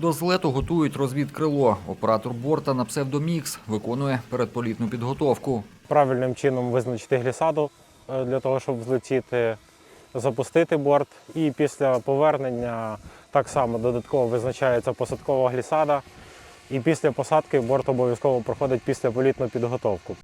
До злету готують розвідкрило. Оператор борта на псевдомікс виконує передполітну підготовку. правильним чином визначити глісаду е, для того, щоб злетіти, запустити борт. І після повернення так само додатково визначається посадкова глісада. І після посадки борт обов'язково проходить післяполітну підготовку.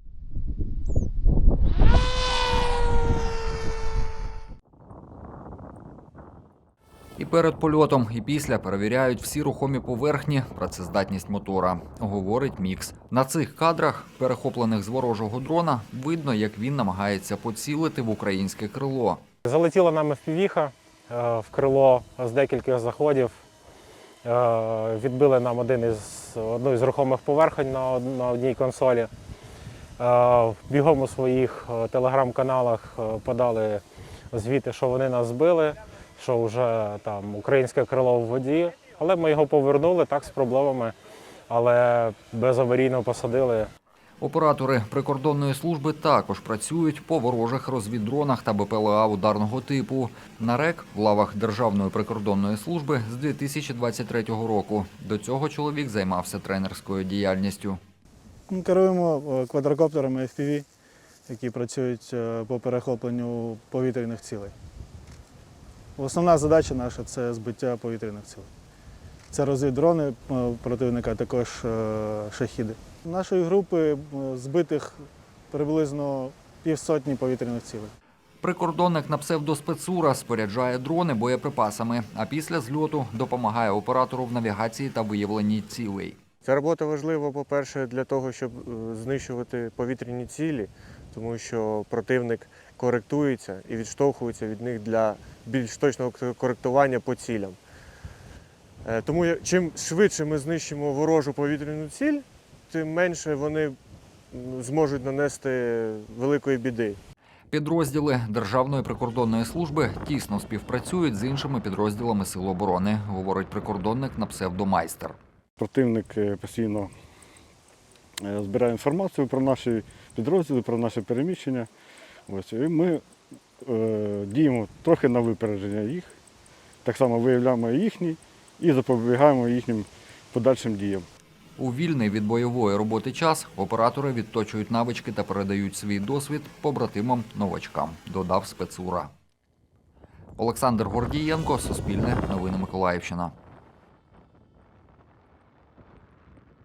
І перед польотом, і після перевіряють всі рухомі поверхні, працездатність мотора, говорить Мікс. На цих кадрах, перехоплених з ворожого дрона, видно, як він намагається поцілити в українське крило. Залетіла нам FPV-ха е, в крило з декількох заходів. Е, Відбили нам один із, одну із рухомих поверхонь на, на одній консолі. Е, Бігом у своїх телеграм-каналах подали звіти, що вони нас збили, що вже там українське крило в воді. Але ми його повернули так з проблемами, але безаварійно посадили. Оператори прикордонної служби також працюють по ворожих розвіддронах та БПЛА ударного типу. На РЕК в лавах Державної прикордонної служби з 2023 року. До цього чоловік займався тренерською діяльністю. Ми Керуємо е, квадрокоптерами FPV, які працюють е, по перехопленню повітряних цілей. Основна задача наша це збиття повітряних цілей. Це розвіддрони е, противника, також е, шахіди. Нашої групи е, збитих приблизно півсотні повітряних цілей. Прикордонник на псевдоспецура споряджає дрони боєприпасами, а після зльоту допомагає оператору в навігації та виявленні цілей. Ця робота важлива, по-перше, для того, щоб знищувати повітряні цілі, тому що противник коректується і відштовхується від них для більш точного коректування по цілям. Е, Тому чим швидше ми знищимо ворожу повітряну ціль, тим менше вони зможуть нанести великої біди. Підрозділи Державної прикордонної служби тісно співпрацюють з іншими підрозділами Сил оборони, говорить прикордонник на псевдомайстер. Противник е, постійно е, збирає інформацію про наші підрозділи, про наше переміщення. Ось, і ми е, діємо трохи на випередження їх, так само виявляємо їхні і запобігаємо їхнім подальшим діям. У вільний від бойової роботи час оператори відточують навички та передають свій досвід побратимам новачкам, додав спецура. Олександр Гордієнко, Суспільне, Новини Миколаївщина.